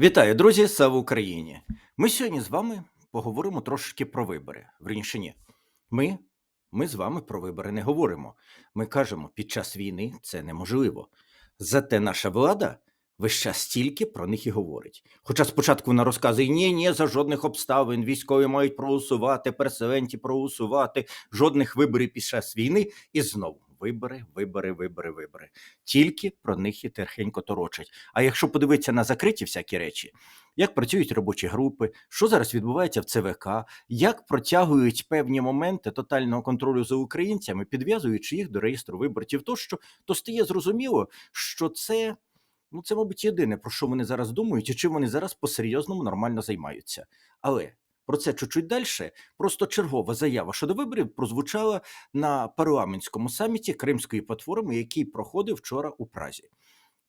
Вітаю, друзі! Слава Україні! Ми сьогодні з вами поговоримо трошки про вибори. Вірніше, ні. Ми, ми з вами про вибори не говоримо. Ми кажемо, під час війни це неможливо. Зате наша влада весь час тільки про них і говорить. Хоча спочатку вона розказує: ні, ні, за жодних обставин, військові мають проголосувати, переселенці проголосувати, жодних виборів під час війни, і знову. Вибори, вибори, вибори, вибори. Тільки про них і тихенько торочать. А якщо подивитися на закриті всякі речі, як працюють робочі групи, що зараз відбувається в ЦВК, як протягують певні моменти тотального контролю за українцями, підв'язуючи їх до реєстру виборців, тощо, то стає зрозуміло, що це. Ну, це, мабуть, єдине, про що вони зараз думають, і чим вони зараз по-серйозному нормально займаються. Але про це чуть-чуть далі. Просто чергова заява щодо виборів прозвучала на парламентському саміті Кримської платформи, який проходив вчора у Празі.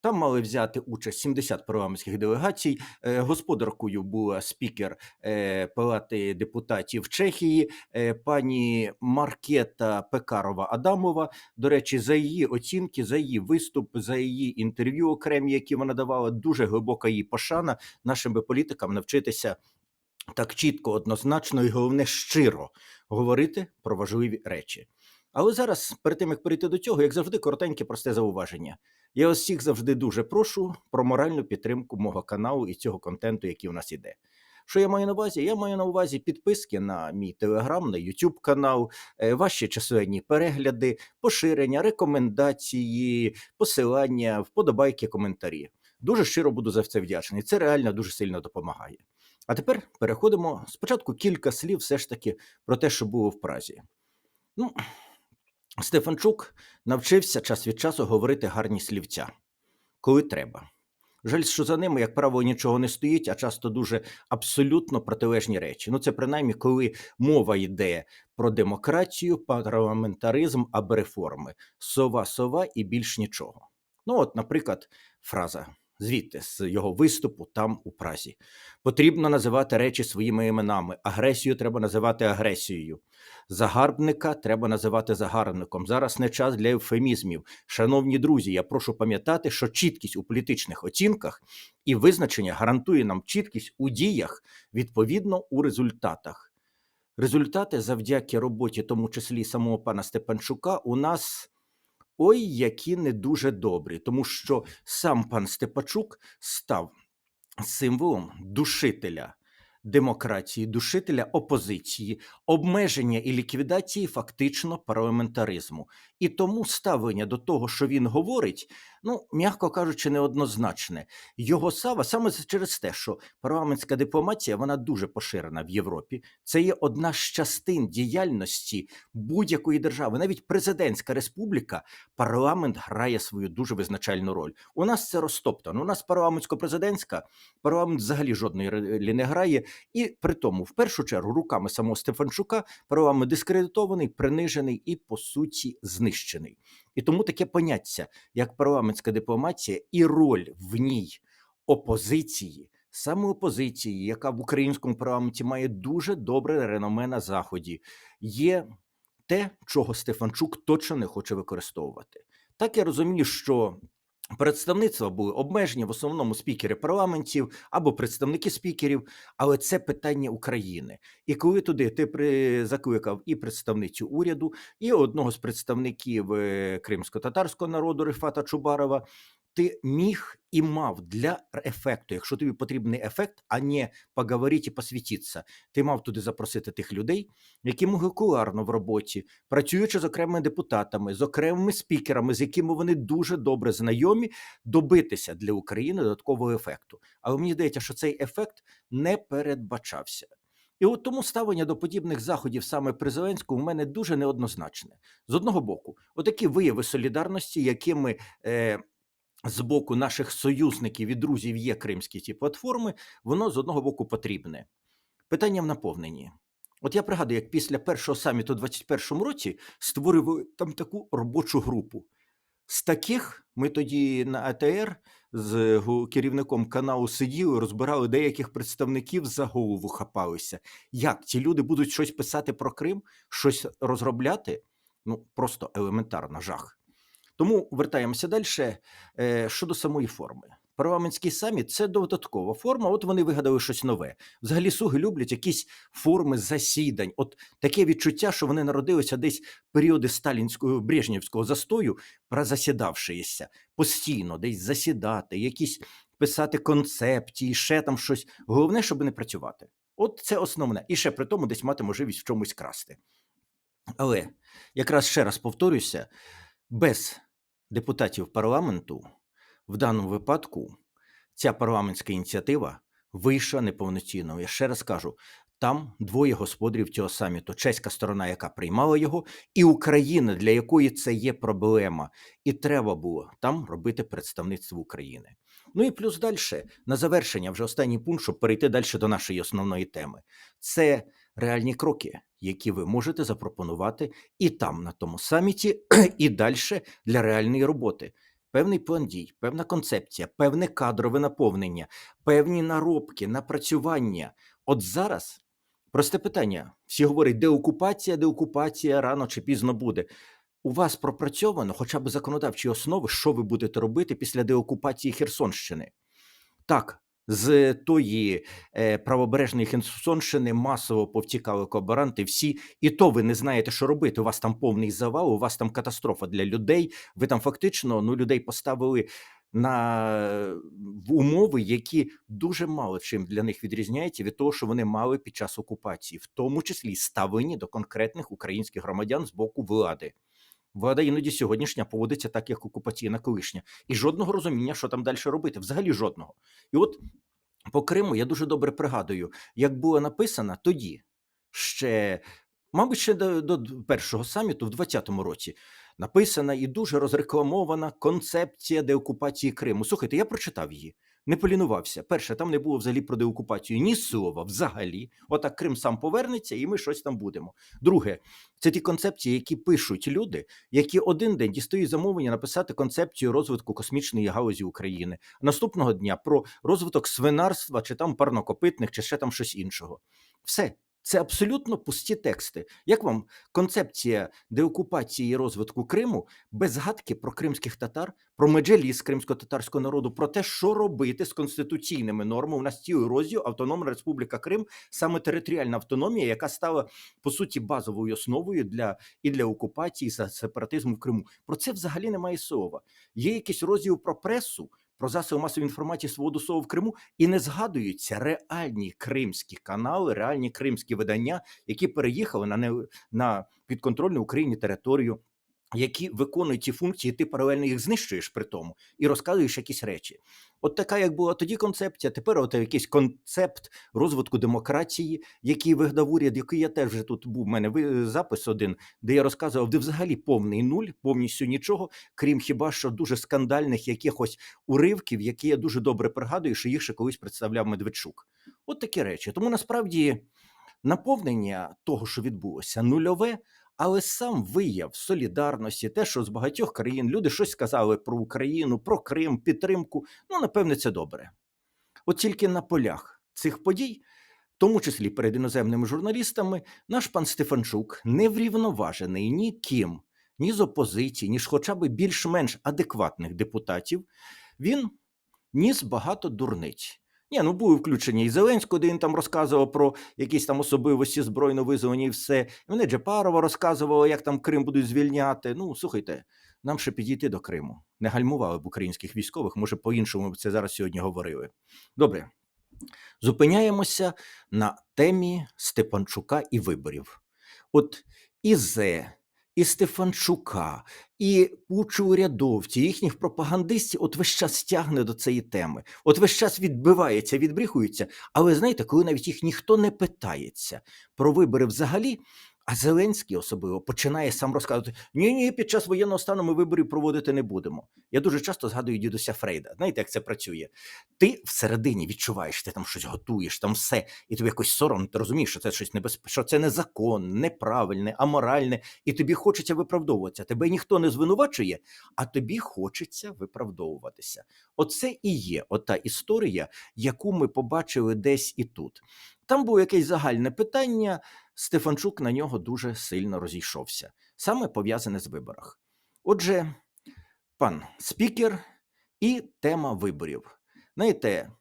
Там мали взяти участь 70 парламентських делегацій. Е, Господаркою була спікер е, Палати депутатів Чехії, е, пані Маркета Пекарова Адамова. До речі, за її оцінки, за її виступ, за її інтерв'ю окремі, які вона давала, дуже глибока її пошана нашим політикам навчитися так чітко, однозначно і головне щиро говорити про важливі речі. Але зараз, перед тим як перейти до цього, як завжди, коротеньке просте зауваження. Я вас всіх завжди дуже прошу про моральну підтримку мого каналу і цього контенту, який у нас іде. Що я маю на увазі? Я маю на увазі підписки на мій телеграм, на YouTube канал, е, ваші численні перегляди, поширення, рекомендації, посилання, вподобайки, коментарі. Дуже щиро буду за це вдячний. Це реально дуже сильно допомагає. А тепер переходимо спочатку кілька слів все ж таки про те, що було в Празі. Ну, Стефанчук навчився час від часу говорити гарні слівця, коли треба. Жаль, що за ними, як правило, нічого не стоїть, а часто дуже абсолютно протилежні речі. Ну, це принаймні, коли мова йде про демократію, парламентаризм або реформи. Сова, сова і більш нічого. Ну, от, наприклад, фраза звідти з його виступу там у Празі. Потрібно називати речі своїми іменами. Агресію треба називати агресією. Загарбника треба називати загарбником. Зараз не час для ефемізмів. Шановні друзі, я прошу пам'ятати, що чіткість у політичних оцінках і визначення гарантує нам чіткість у діях, відповідно у результатах. Результати завдяки роботі, тому числі самого пана Степанчука, у нас ой, які не дуже добрі, тому що сам пан Степачук став символом душителя демократії, душителя опозиції, обмеження і ліквідації фактично парламентаризму. І тому ставлення до того, що він говорить, ну м'яко кажучи, неоднозначне. Його сава саме через те, що парламентська дипломатія вона дуже поширена в Європі. Це є одна з частин діяльності будь-якої держави, навіть президентська республіка, парламент грає свою дуже визначальну роль. У нас це розтоптано. У нас парламентсько-президентська, парламент взагалі жодної ролі не грає. І при тому, в першу чергу, руками самого Стефанчука парламент дискредитований, принижений і по суті знищений. І тому таке поняття, як парламентська дипломатія, і роль в ній опозиції. Саме опозиції, яка в українському парламенті має дуже добре реноме на заході, є те, чого Стефанчук точно не хоче використовувати. Так я розумію, що представництва були обмежені в основному спікери парламентів або представники спікерів, але це питання України. І коли туди ти при закликав і представницю уряду, і одного з представників е, кримсько-татарського народу Рифата Чубарова. Ти міг і мав для ефекту, якщо тобі потрібний ефект, а не поговорити і посвітитися, ти мав туди запросити тих людей, які молекуларно в роботі, працюючи з окремими депутатами, з окремими спікерами, з якими вони дуже добре знайомі, добитися для України додаткового ефекту. Але мені здається, що цей ефект не передбачався. І от тому ставлення до подібних заходів саме при Зеленському у мене дуже неоднозначне. З одного боку, отакі вияви солідарності, якими е, з боку наших союзників і друзів є кримські ці платформи, воно з одного боку потрібне. Питання в наповненні. От я пригадую, як після першого саміту у 2021 році створили там таку робочу групу. З таких ми тоді на АТР з керівником каналу сиділи, розбирали деяких представників за голову хапалися. Як ці люди будуть щось писати про Крим, щось розробляти? Ну просто елементарно жах. Тому вертаємося далі. Е, щодо самої форми. парламентський саміт це додаткова форма. От вони вигадали щось нове. Взагалі суги люблять якісь форми засідань. От таке відчуття, що вони народилися десь в періоди сталінського брежнівського застою, прозасідавшися постійно, десь засідати, якісь писати концепції, ще там щось. Головне, щоб не працювати. От це основне. І ще при тому десь мати можливість в чомусь красти. Але якраз ще раз повторюся, без депутатів парламенту в даному випадку ця парламентська ініціатива вийшла неповноцінною. Я ще раз кажу, там двоє господарів цього саміту: чеська сторона, яка приймала його, і Україна, для якої це є проблема, і треба було там робити представництво України. Ну і плюс далі, на завершення, вже останній пункт, щоб перейти далі до нашої основної теми. Це реальні кроки, які ви можете запропонувати і там, на тому саміті, і далі для реальної роботи. Певний план дій, певна концепція, певне кадрове наповнення, певні наробки, напрацювання. От зараз просте питання: всі говорять, деокупація, деокупація рано чи пізно буде. У вас пропрацьовано хоча б законодавчі основи, що ви будете робити після деокупації Херсонщини? Так, з тої е, правобережної Херсонщини масово повтікали колаборанти всі, і то ви не знаєте, що робити. У вас там повний завал, у вас там катастрофа для людей. Ви там фактично ну, людей поставили на умови, які дуже мало чим для них відрізняються від того, що вони мали під час окупації, в тому числі ставлені до конкретних українських громадян з боку влади. Влада іноді сьогоднішня поводиться так, як окупаційна колишня, і жодного розуміння, що там далі робити, взагалі жодного. І от по Криму я дуже добре пригадую, як було написано тоді, ще, мабуть, ще до, до першого саміту в 2020 році. Написана і дуже розрекламована концепція деокупації Криму. Слухайте, я прочитав її, не полінувався. Перше, там не було взагалі про деокупацію ні слова взагалі. Отак Крим сам повернеться, і ми щось там будемо. Друге, це ті концепції, які пишуть люди, які один день дістають замовлення написати концепцію розвитку космічної галузі України. Наступного дня про розвиток свинарства, чи там парнокопитних, чи ще там щось іншого. Все. Це абсолютно пусті тексти. Як вам концепція деокупації і розвитку Криму без згадки про кримських татар, про меджеліс кримсько-татарського народу, про те, що робити з конституційними нормами? У нас цілий розділ Автономна Республіка Крим, саме територіальна автономія, яка стала по суті базовою основою для і для окупації і сепаратизму в Криму. Про це взагалі немає слова. Є якийсь розділ про пресу про засоби масової інформації свободу слова в Криму і не згадуються реальні кримські канали, реальні кримські видання, які переїхали на не на підконтрольну Україні територію. Які виконують ті функції, ти паралельно їх знищуєш при тому і розказуєш якісь речі. От така, як була тоді концепція, тепер от якийсь концепт розвитку демократії, який вигадав уряд, який я теж вже тут був. У мене запис один, де я розказував, де взагалі повний нуль, повністю нічого, крім хіба що дуже скандальних якихось уривків, які я дуже добре пригадую, що їх ще колись представляв Медведчук. От такі речі. Тому насправді наповнення того, що відбулося, нульове. Але сам вияв солідарності, те, що з багатьох країн люди щось сказали про Україну, про Крим, підтримку. Ну, напевне, це добре. От тільки на полях цих подій, в тому числі перед іноземними журналістами, наш пан Стефанчук не врівноважений ні ким, ні з опозиції, ні ж хоча б більш-менш адекватних депутатів, він ніс багато дурниць. Ні, ну були включені і Зеленського, де він там розказував про якісь там особливості збройно визвані і все. І вони Джепарова розказувала, як там Крим будуть звільняти. Ну, слухайте, нам ще підійти до Криму. Не гальмували б українських військових, може, по-іншому б це зараз сьогодні говорили. Добре. Зупиняємося на темі Степанчука і виборів. От Ізе, і Стефанчука, і кучу урядовців, їхніх пропагандистів, от весь час тягне до цієї теми. От весь час відбивається, відбріхується. Але знаєте, коли навіть їх ніхто не питається про вибори взагалі, а Зеленський особливо починає сам розказувати: ні, ні, під час воєнного стану ми виборів проводити не будемо. Я дуже часто згадую дідуся Фрейда. Знаєте, як це працює? Ти всередині відчуваєш, ти там щось готуєш, там все, і тобі якось соромно, ти розумієш, що це щось небезпечне, що це незаконне, неправильне, аморальне, і тобі хочеться виправдовуватися. Тебе ніхто не звинувачує, а тобі хочеться виправдовуватися. Оце і є ота історія, яку ми побачили десь і тут. Там було якесь загальне питання. Стефанчук на нього дуже сильно розійшовся, саме пов'язане з виборах. Отже, пан спікер і тема виборів. Знаєте,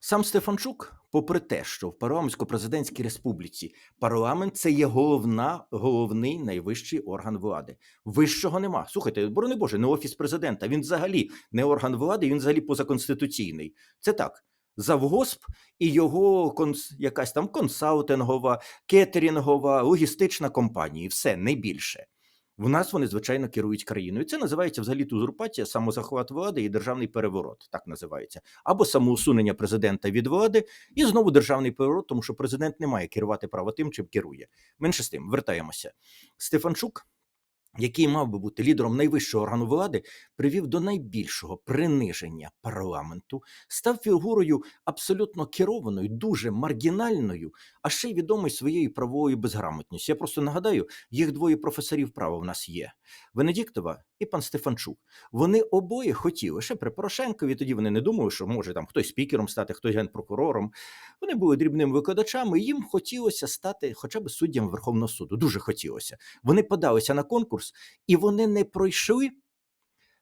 сам Стефанчук, попри те, що в парламентсько-президентській республіці парламент це є головна, головний найвищий орган влади. Вищого нема. Слухайте, борони Боже, не офіс президента. Він взагалі не орган влади, він взагалі позаконституційний. Це так. Завгосп і його конс... якась там консалтингова, кетерінгова, логістична компанія. Все не більше. В нас вони звичайно керують країною. Це називається взагалі узурпація, самозахват влади і державний переворот. Так називається, або самоусунення президента від влади, і знову державний переворот, тому що президент не має керувати право тим, чим керує. Менше з тим, вертаємося. Стефанчук, який мав би бути лідером найвищого органу влади, привів до найбільшого приниження парламенту, став фігурою абсолютно керованою, дуже маргінальною, а ще й відомою своєю правовою безграмотністю. Я просто нагадаю, їх двоє професорів права в нас є: Венедіктова і пан Стефанчук. Вони обоє хотіли ще при Порошенкові. Тоді вони не думали, що може там хтось спікером стати, хтось генпрокурором. Вони були дрібними викладачами. і Їм хотілося стати хоча б суддям Верховного суду. Дуже хотілося. Вони подалися на конкурс, і вони не пройшли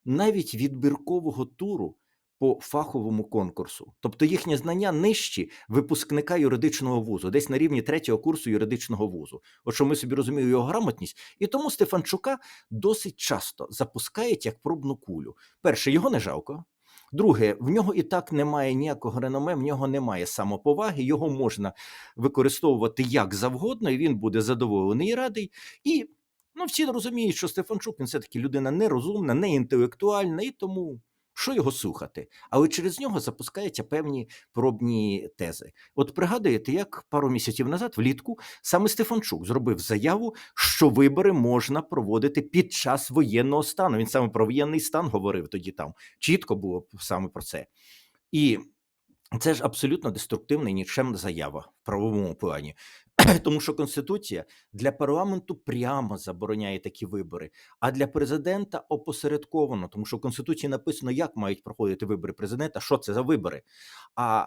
навіть відбіркового туру по фаховому конкурсу. Тобто їхні знання нижчі випускника юридичного вузу, десь на рівні третього курсу юридичного вузу. От що ми собі розуміємо його грамотність, і тому Стефанчука досить часто запускають як пробну кулю. Перше, його не жалко. Друге, в нього і так немає ніякого реноме, в нього немає самоповаги, його можна використовувати як завгодно, і він буде задоволений і радий. І ну, всі розуміють, що Стефанчук він все-таки людина нерозумна, не інтелектуальна, і тому що його слухати? Але через нього запускаються певні пробні тези. От пригадуєте, як пару місяців назад, влітку, саме Стефанчук зробив заяву, що вибори можна проводити під час воєнного стану. Він саме про воєнний стан говорив тоді там. Чітко було саме про це. І це ж абсолютно деструктивна і нікчемна заява в правовому плані. Тому що Конституція для парламенту прямо забороняє такі вибори, а для президента опосередковано, тому що в Конституції написано, як мають проходити вибори президента, що це за вибори. А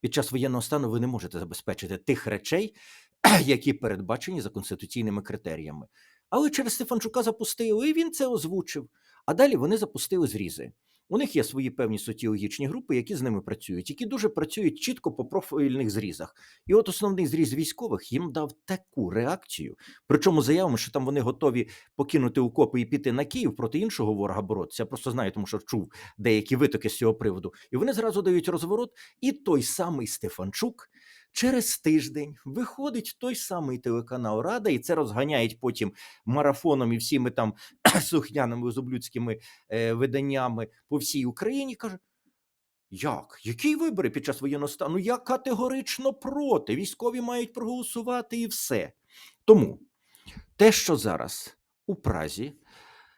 під час воєнного стану ви не можете забезпечити тих речей, які передбачені за конституційними критеріями. Але через Стефанчука запустили, і він це озвучив. А далі вони запустили зрізи. У них є свої певні соціологічні групи, які з ними працюють, які дуже працюють чітко по профільних зрізах. І от основний зріз військових їм дав таку реакцію. Причому заявами, що там вони готові покинути окопи і піти на Київ проти іншого ворога боротися. Я просто знаю, тому що чув деякі витоки з цього приводу. І вони зразу дають розворот. І той самий Стефанчук. Через тиждень виходить той самий телеканал Рада, і це розганяють потім марафоном і всіми там сухняними зублюдськими е, виданнями по всій Україні. Каже: як? Які вибори під час воєнного стану? Я категорично проти. Військові мають проголосувати і все. Тому те, що зараз у Празі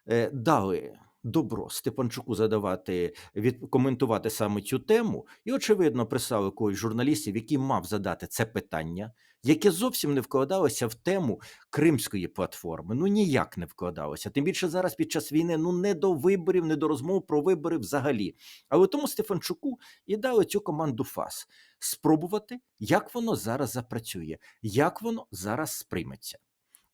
е, дали добро Степанчуку задавати, від, коментувати саме цю тему, і, очевидно, прислали когось журналістів, який мав задати це питання, яке зовсім не вкладалося в тему кримської платформи. Ну ніяк не вкладалося. Тим більше зараз під час війни ну не до виборів, не до розмов про вибори взагалі. Але тому Стефанчуку і дали цю команду ФАС спробувати, як воно зараз запрацює, як воно зараз сприйметься.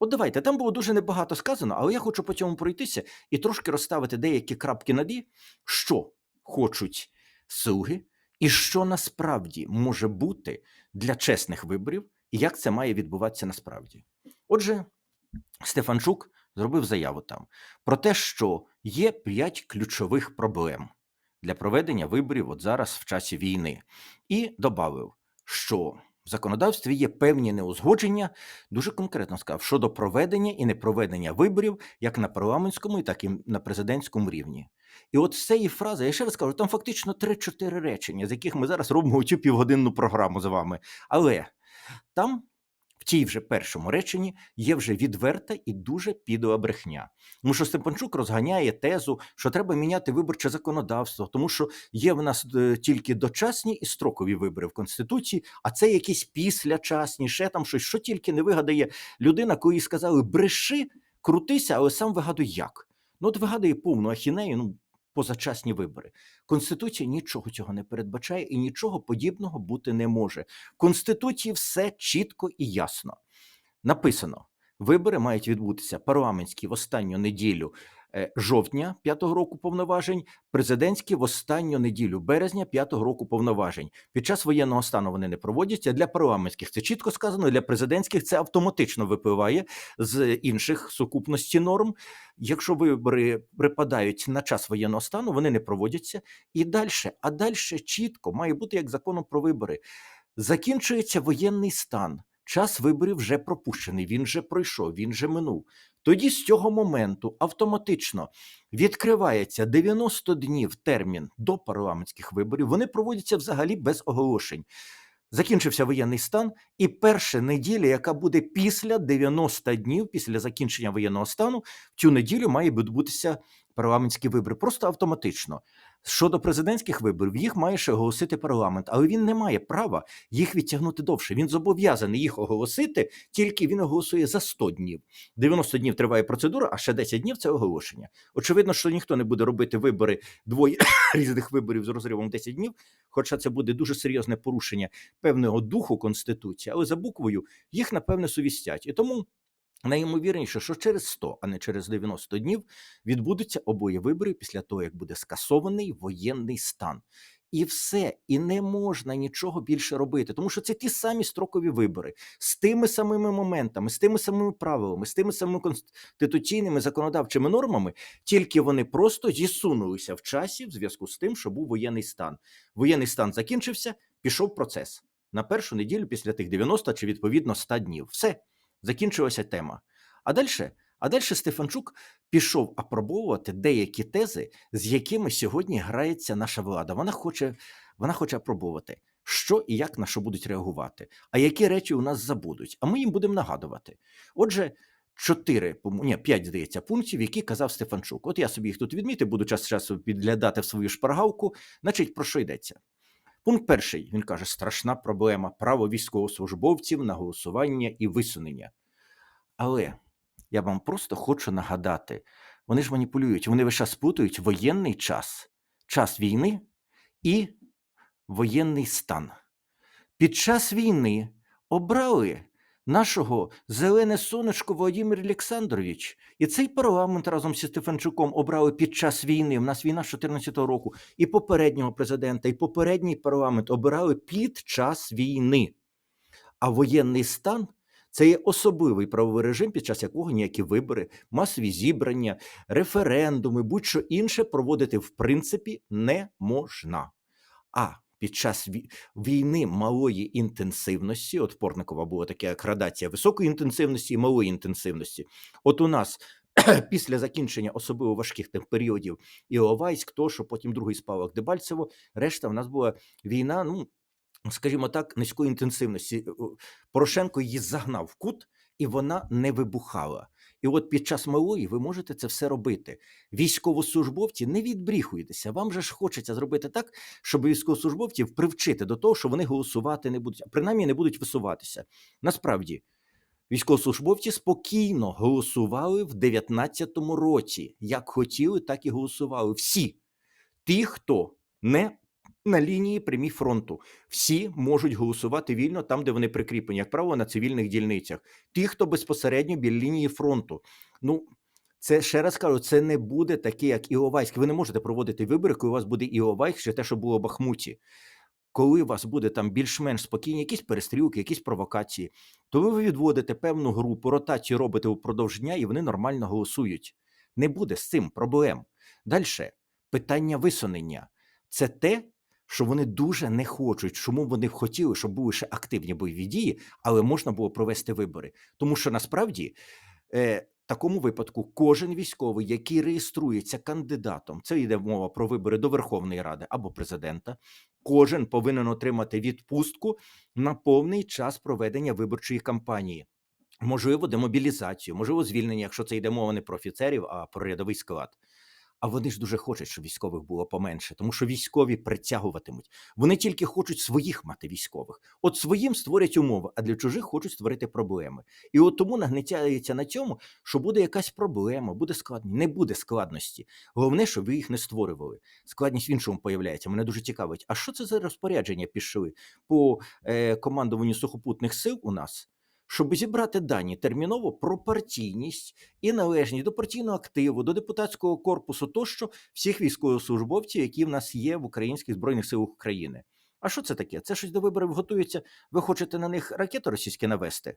От давайте, там було дуже небагато сказано, але я хочу по цьому пройтися і трошки розставити деякі крапки над «і», що хочуть слуги, і що насправді може бути для чесних виборів, і як це має відбуватися насправді. Отже, Стефанчук зробив заяву там про те, що є п'ять ключових проблем для проведення виборів от зараз в часі війни, і додав, що в законодавстві є певні неузгодження, дуже конкретно сказав, щодо проведення і непроведення виборів як на парламентському, так і на президентському рівні. І от з цієї фрази, я ще раз кажу, там фактично 3-4 речення, з яких ми зараз робимо цю півгодинну програму з вами. Але там тій вже першому реченні є вже відверта і дуже підла брехня. Тому що Степанчук розганяє тезу, що треба міняти виборче законодавство, тому що є в нас е, тільки дочасні і строкові вибори в Конституції, а це якісь післячасні, ще там щось, що тільки не вигадає людина, коли сказали бреши, крутися, але сам вигадуй як. Ну, от вигадує повну ахінею, ну, позачасні вибори. Конституція нічого цього не передбачає і нічого подібного бути не може. В Конституції все чітко і ясно. Написано: вибори мають відбутися парламентські в останню неділю жовтня п'ятого року повноважень, президентські в останню неділю березня п'ятого року повноважень. Під час воєнного стану вони не проводяться. Для парламентських це чітко сказано. Для президентських це автоматично випливає з інших сукупності норм. Якщо вибори припадають на час воєнного стану, вони не проводяться і далі. А далі чітко має бути як законом про вибори. Закінчується воєнний стан. Час виборів вже пропущений, він вже пройшов, він вже минув. Тоді з цього моменту автоматично відкривається 90 днів термін до парламентських виборів. Вони проводяться взагалі без оголошень. Закінчився воєнний стан, і перша неділя, яка буде після 90 днів, після закінчення воєнного стану, в цю неділю має відбутися парламентські вибори. Просто автоматично. Щодо президентських виборів, їх має ще оголосити парламент, але він не має права їх відтягнути довше. Він зобов'язаний їх оголосити, тільки він оголосує за 100 днів. 90 днів триває процедура, а ще 10 днів це оголошення. Очевидно, що ніхто не буде робити вибори двоє різних виборів з розривом 10 днів, хоча це буде дуже серйозне порушення певного духу конституції, але за буквою їх напевне сувістять. І тому найімовірніше, що через 100, а не через 90 днів відбудуться обоє вибори після того, як буде скасований воєнний стан. І все, і не можна нічого більше робити, тому що це ті самі строкові вибори з тими самими моментами, з тими самими правилами, з тими самими конституційними законодавчими нормами, тільки вони просто зісунулися в часі в зв'язку з тим, що був воєнний стан. Воєнний стан закінчився, пішов процес на першу неділю після тих 90 чи відповідно 100 днів. Все закінчилася тема. А далі, а далі Стефанчук пішов апробовувати деякі тези, з якими сьогодні грається наша влада. Вона хоче, вона хоче апробовувати, що і як на що будуть реагувати, а які речі у нас забудуть. А ми їм будемо нагадувати. Отже. Чотири ні, п'ять, здається, пунктів, які казав Стефанчук. От я собі їх тут відмітив, буду час часу підглядати в свою шпаргалку. Значить, про що йдеться? Пункт перший він каже: страшна проблема право військовослужбовців на голосування і висунення. Але я вам просто хочу нагадати: вони ж маніпулюють, вони весь час спутують воєнний час, час війни і воєнний стан. Під час війни обрали нашого зелене сонечко Володимир Олександрович. І цей парламент разом зі Стефанчуком обрали під час війни. У нас війна з 2014 року, і попереднього президента, і попередній парламент обирали під час війни. А воєнний стан це є особливий правовий режим, під час якого ніякі вибори, масові зібрання, референдуми, будь-що інше проводити в принципі не можна. А під час війни малої інтенсивності, от Портникова була така градація високої інтенсивності і малої інтенсивності. От у нас після закінчення особливо важких тих періодів Іловайськ, то що потім другий спалах Дебальцево, решта в нас була війна. ну, Скажімо так, низької інтенсивності Порошенко її загнав в кут, і вона не вибухала. І от під час малої ви можете це все робити. Військовослужбовці не відбріхуйтеся. Вам же ж хочеться зробити так, щоб військовослужбовців привчити до того, що вони голосувати не будуть, а принаймні не будуть висуватися. Насправді, військовослужбовці спокійно голосували в 2019 році. Як хотіли, так і голосували. Всі ті, хто не на лінії прямій фронту всі можуть голосувати вільно там, де вони прикріплені, як правило, на цивільних дільницях. Ті, хто безпосередньо біля лінії фронту. Ну це ще раз кажу, це не буде таке, як Іовайськ. Ви не можете проводити вибори, коли у вас буде Іовайськ, чи те, що було в Бахмуті. Коли у вас буде там більш-менш спокійні, якісь перестрілки, якісь провокації, то ви відводите певну групу, ротацію робите упродовж дня, і вони нормально голосують. Не буде з цим проблем. Далі питання висунення це те, що вони дуже не хочуть, чому вони хотіли, щоб були ще активні бойові дії, але можна було провести вибори. Тому що насправді е, такому випадку кожен військовий, який реєструється кандидатом, це йде мова про вибори до Верховної Ради або президента. Кожен повинен отримати відпустку на повний час проведення виборчої кампанії. Можливо, демобілізацію, можливо, звільнення, якщо це йде мова не про офіцерів, а про рядовий склад. А вони ж дуже хочуть, щоб військових було поменше, тому що військові притягуватимуть. Вони тільки хочуть своїх мати військових. От своїм створять умови, а для чужих хочуть створити проблеми. І от тому нагнетяється на цьому, що буде якась проблема, буде складність. Не буде складності. Головне, щоб ви їх не створювали. Складність в іншому появляється. Мене дуже цікавить. А що це за розпорядження пішли по е, командуванню сухопутних сил у нас? Щоб зібрати дані терміново про партійність і належність до партійного активу, до депутатського корпусу, тощо всіх військовослужбовців, які в нас є в українських збройних силах України. А що це таке? Це щось до виборів готується. Ви хочете на них ракети російські навести?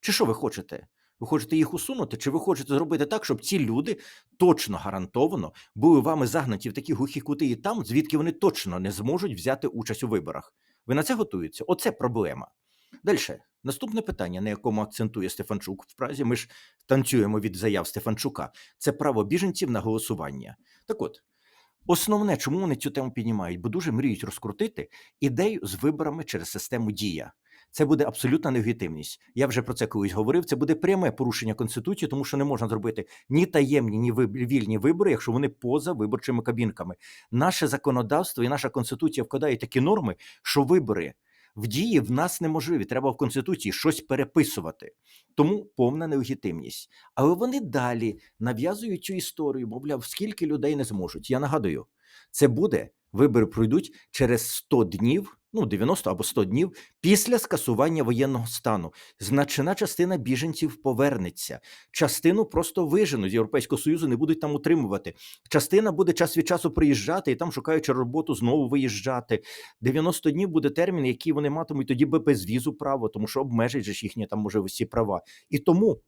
Чи що ви хочете? Ви хочете їх усунути, чи ви хочете зробити так, щоб ці люди точно гарантовано були вами загнаті в такі глухі кути і там, звідки вони точно не зможуть взяти участь у виборах? Ви на це готуєтеся? Оце проблема. Далі, наступне питання, на якому акцентує Стефанчук в Празі. Ми ж танцюємо від заяв Стефанчука. Це право біженців на голосування. Так от, основне, чому вони цю тему піднімають, бо дуже мріють розкрутити ідею з виборами через систему дія. Це буде абсолютна нелегітимність. Я вже про це колись говорив. Це буде пряме порушення конституції, тому що не можна зробити ні таємні, ні вільні вибори, якщо вони поза виборчими кабінками. Наше законодавство і наша конституція вкладають такі норми, що вибори в дії в нас неможливі. Треба в конституції щось переписувати. Тому повна нелегітимність. Але вони далі нав'язують цю історію, мовляв, скільки людей не зможуть. Я нагадую, це буде. Вибори пройдуть через 100 днів, ну 90 або 100 днів після скасування воєнного стану. Значна частина біженців повернеться. Частину просто виженуть з Європейського Союзу, не будуть там утримувати. Частина буде час від часу приїжджати і там, шукаючи роботу, знову виїжджати. 90 днів буде термін, який вони матимуть тоді би безвізу право, тому що обмежить же їхні там може всі права. І тому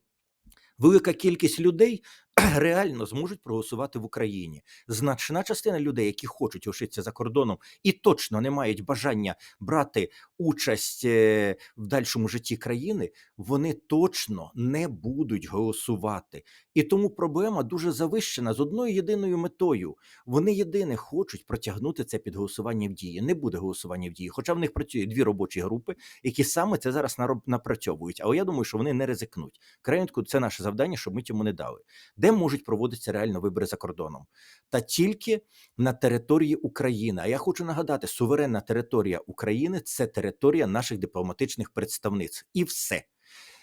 велика кількість людей реально зможуть проголосувати в Україні. Значна частина людей, які хочуть лишитися за кордоном і точно не мають бажання брати участь е, в дальшому житті країни, вони точно не будуть голосувати. І тому проблема дуже завищена з одною єдиною метою. Вони єдине хочуть протягнути це під голосування в дії. Не буде голосування в дії, хоча в них працює дві робочі групи, які саме це зараз напрацьовують. Але я думаю, що вони не ризикнуть. Крайнутку це наше завдання, щоб ми цьому не дали. Де можуть проводитися реально вибори за кордоном? Та тільки на території України. А я хочу нагадати, суверенна територія України це територія наших дипломатичних представництв. І все.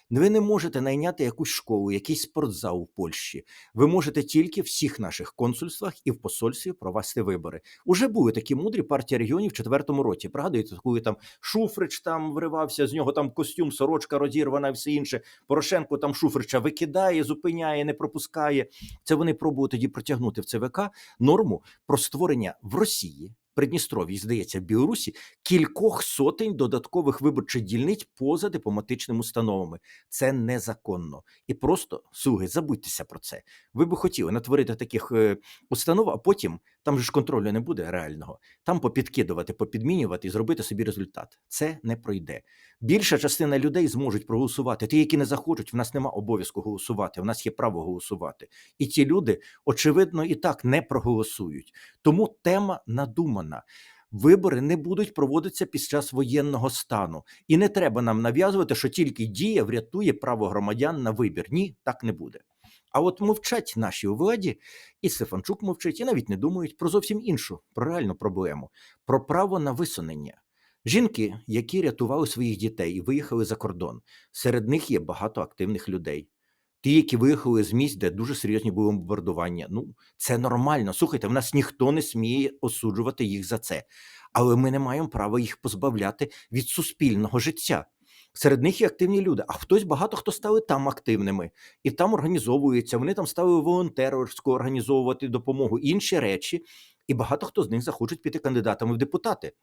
Ви не можете найняти якусь школу, якийсь спортзал у Польщі. Ви можете тільки в всіх наших консульствах і в посольстві провести вибори. Уже були такі мудрі партії регіонів в четвертому році. Пригадуєте, коли там Шуфрич там вривався, з нього там костюм, сорочка розірвана і все інше. Порошенко там Шуфрича викидає, зупиняє, не пропускає. Це вони пробують тоді протягнути в ЦВК норму про створення в Росії. Придністров'ї, здається, в Білорусі кількох сотень додаткових виборчих дільниць поза дипломатичними установами. Це незаконно. І просто слуги, забудьтеся про це. Ви би хотіли натворити таких е, установ, а потім там же ж контролю не буде реального. Там попідкидувати, попідмінювати і зробити собі результат. Це не пройде. Більша частина людей зможуть проголосувати. Ті, які не захочуть, в нас нема обов'язку голосувати. В нас є право голосувати. І ті люди, очевидно, і так не проголосують. Тому тема надумана. Вибори не будуть проводитися під час воєнного стану, і не треба нам нав'язувати, що тільки дія врятує право громадян на вибір. Ні, так не буде. А от мовчать наші у владі, і Стефанчук мовчить, і навіть не думають про зовсім іншу, про реальну проблему, про право на висунення. Жінки, які рятували своїх дітей і виїхали за кордон, серед них є багато активних людей. Ті, які виїхали з місць, де дуже серйозні були бомбардування. Ну, це нормально. Слухайте, в нас ніхто не сміє осуджувати їх за це. Але ми не маємо права їх позбавляти від суспільного життя. Серед них є активні люди, а хтось багато хто стали там активними і там організовуються. Вони там стали волонтерську організовувати допомогу, інші речі, і багато хто з них захочуть піти кандидатами в депутати.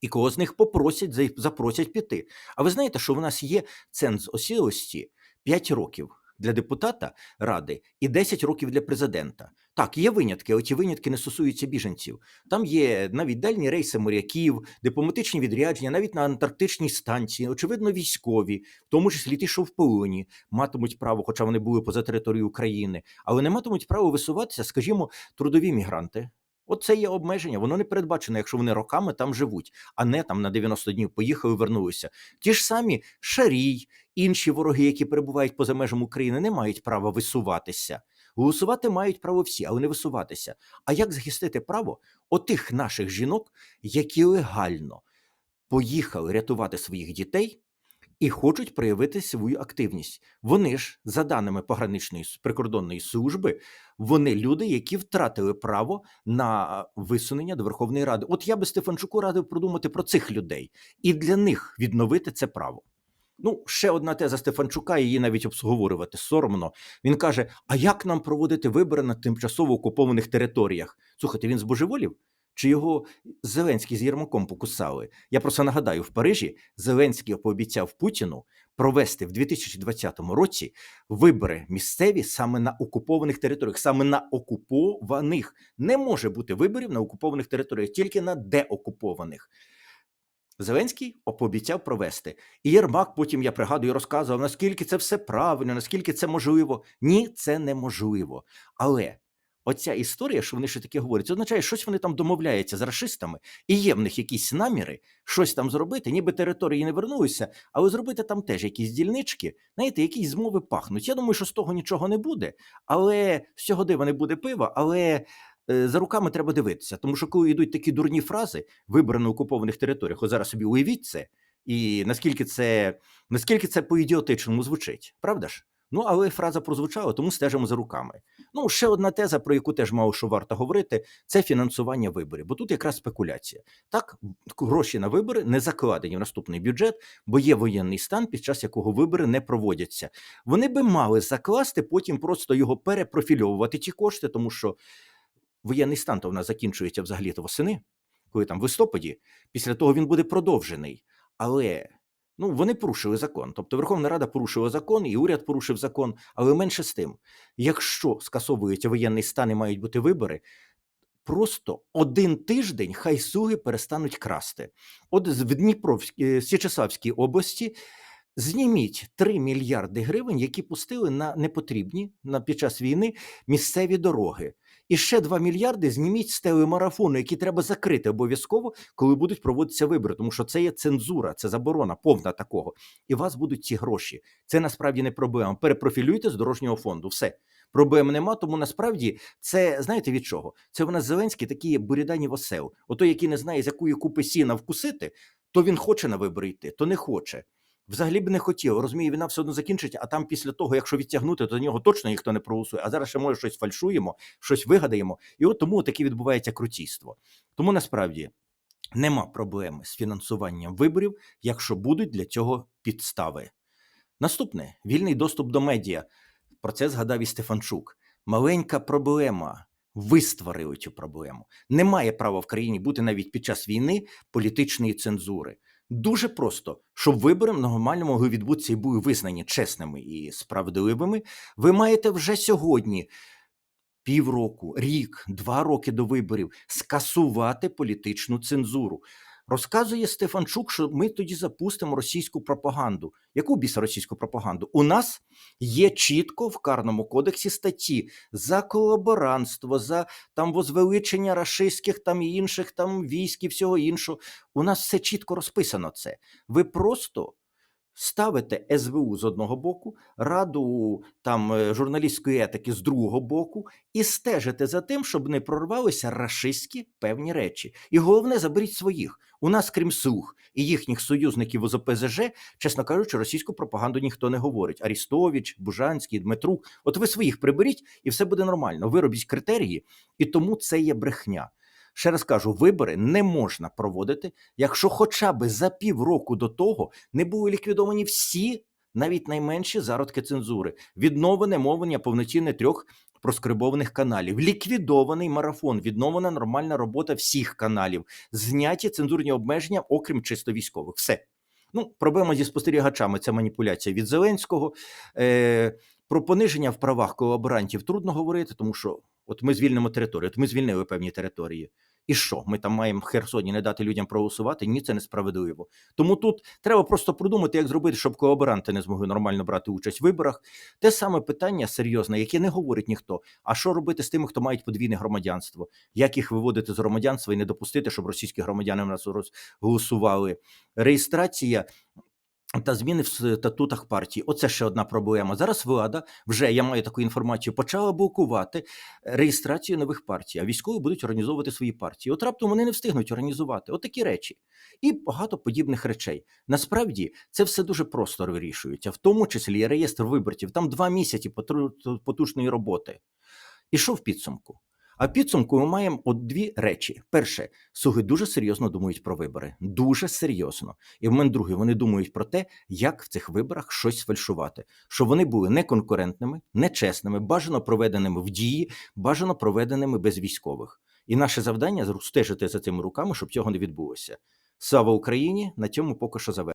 І кого з них попросять запросять піти. А ви знаєте, що в нас є ценз осілості 5 років для депутата ради і 10 років для президента. Так, є винятки, але винятки не стосуються біженців. Там є навіть дальні рейси моряків, дипломатичні відрядження, навіть на антарктичній станції, очевидно, військові, в тому числі ті, що в полоні, матимуть право, хоча вони були поза територією України, але не матимуть право висуватися, скажімо, трудові мігранти. От це є обмеження, воно не передбачено, якщо вони роками там живуть, а не там на 90 днів поїхали, вернулися. Ті ж самі Шарій, інші вороги, які перебувають поза межами України, не мають права висуватися. Голосувати мають право всі, але не висуватися. А як захистити право отих наших жінок, які легально поїхали рятувати своїх дітей і хочуть проявити свою активність? Вони ж, за даними пограничної прикордонної служби, вони люди, які втратили право на висунення до Верховної Ради. От я би Стефанчуку радив продумати про цих людей і для них відновити це право. Ну, ще одна теза Стефанчука, її навіть обговорювати соромно. Він каже: А як нам проводити вибори на тимчасово окупованих територіях? Слухайте, він збожеволів? Чи його Зеленський з Єрмаком покусали? Я просто нагадаю, в Парижі Зеленський пообіцяв Путіну провести в 2020 році вибори місцеві саме на окупованих територіях, саме на окупованих. Не може бути виборів на окупованих територіях, тільки на деокупованих. Зеленський пообіцяв провести. І Єрмак потім, я пригадую, розказував, наскільки це все правильно, наскільки це можливо. Ні, це неможливо. Але оця історія, що вони ще таке говорять, означає, що щось вони там домовляються з расистами, і є в них якісь наміри щось там зробити, ніби території не вернулися, але зробити там теж якісь дільнички, знаєте, якісь змови пахнуть. Я думаю, що з того нічого не буде, але з цього дива не буде пива, але. Е, За руками треба дивитися, тому що коли йдуть такі дурні фрази, вибори на окупованих територіях, от зараз собі уявіть це, і наскільки це наскільки це по-ідіотичному звучить, правда ж? Ну, але фраза прозвучала, тому стежимо за руками. Ну, ще одна теза, про яку теж мало що варто говорити, це фінансування виборів. Бо тут якраз спекуляція. Так, гроші на вибори не закладені в наступний бюджет, бо є воєнний стан, під час якого вибори не проводяться. Вони би мали закласти, потім просто його перепрофільовувати ті кошти, тому що воєнний стан то в нас закінчується взагалі то восени, коли там в листопаді, після того він буде продовжений. Але ну, вони порушили закон. Тобто Верховна Рада порушила закон, і уряд порушив закон. Але менше з тим, якщо скасовується воєнний стан і мають бути вибори. Просто один тиждень хай суги перестануть красти. От в Дніпровській Січеславській області зніміть 3 мільярди гривень, які пустили на непотрібні на під час війни місцеві дороги. І ще 2 мільярди зніміть з телемарафону, які треба закрити обов'язково, коли будуть проводитися вибори, тому що це є цензура, це заборона, повна такого. І у вас будуть ці гроші. Це насправді не проблема. Перепрофілюйте з дорожнього фонду. Все. Проблем нема, тому насправді це знаєте від чого? Це в нас Зеленський такий бурядані осел. Ото, який не знає, з якої купи сіна вкусити, то він хоче на вибори йти, то не хоче. Взагалі б не хотів. Розуміє, війна все одно закінчить, а там після того, якщо відтягнути, то до нього точно ніхто не проголосує. А зараз ще може щось фальшуємо, щось вигадаємо. І от тому таке відбувається крутійство. Тому насправді нема проблеми з фінансуванням виборів, якщо будуть для цього підстави. Наступне вільний доступ до медіа. Про це згадав і Стефанчук. Маленька проблема. Ви створили цю проблему. Немає права в країні бути навіть під час війни політичної цензури. Дуже просто, щоб вибори нормально могли відбутися і були визнані чесними і справедливими. Ви маєте вже сьогодні, півроку, рік, два роки до виборів, скасувати політичну цензуру. Розказує Стефанчук, що ми тоді запустимо російську пропаганду. Яку біса російську пропаганду? У нас є чітко в карному кодексі статті за колаборантство, за там возвеличення рашистських там і інших там військ і всього іншого. У нас все чітко розписано це. Ви просто ставите СБУ з одного боку, раду там е, журналістської етики з другого боку, і стежите за тим, щоб не прорвалися рашистські певні речі. І головне, заберіть своїх. У нас, крім слуг і їхніх союзників з ОПЗЖ, чесно кажучи, російську пропаганду ніхто не говорить. Арістович, Бужанський, Дмитрук. От ви своїх приберіть, і все буде нормально. Виробіть критерії, і тому це є брехня. Ще раз кажу, вибори не можна проводити, якщо хоча б за півроку до того не були ліквідовані всі, навіть найменші зародки цензури, відновлене мовлення повноцінне трьох проскрибованих каналів, ліквідований марафон, відновлена нормальна робота всіх каналів, зняті цензурні обмеження, окрім чисто військових. Все. Ну, проблема зі спостерігачами це маніпуляція від Зеленського. Е, про пониження в правах колаборантів трудно говорити, тому що от ми звільнимо територію, от ми звільнили певні території. І що? Ми там маємо в Херсоні не дати людям проголосувати? Ні, це несправедливо. Тому тут треба просто продумати, як зробити, щоб колаборанти не змогли нормально брати участь в виборах. Те саме питання серйозне, яке не говорить ніхто. А що робити з тими, хто мають подвійне громадянство? Як їх виводити з громадянства і не допустити, щоб російські громадяни в нас голосували? Реєстрація. Та зміни в статутах партії. Оце ще одна проблема. Зараз влада вже я маю таку інформацію, почала блокувати реєстрацію нових партій, а військові будуть організовувати свої партії. От раптом вони не встигнуть організувати от такі речі і багато подібних речей. Насправді це все дуже просто вирішується, в тому числі і реєстр виборців. Там два місяці потужної роботи. І що в підсумку? А підсумку ми маємо от дві речі. Перше, слуги дуже серйозно думають про вибори. Дуже серйозно. І в мене друге, вони думають про те, як в цих виборах щось сфальшувати, щоб вони були неконкурентними, нечесними, бажано проведеними в дії, бажано проведеними без військових. І наше завдання стежити за цими руками, щоб цього не відбулося. Слава Україні! На цьому поки що завершено.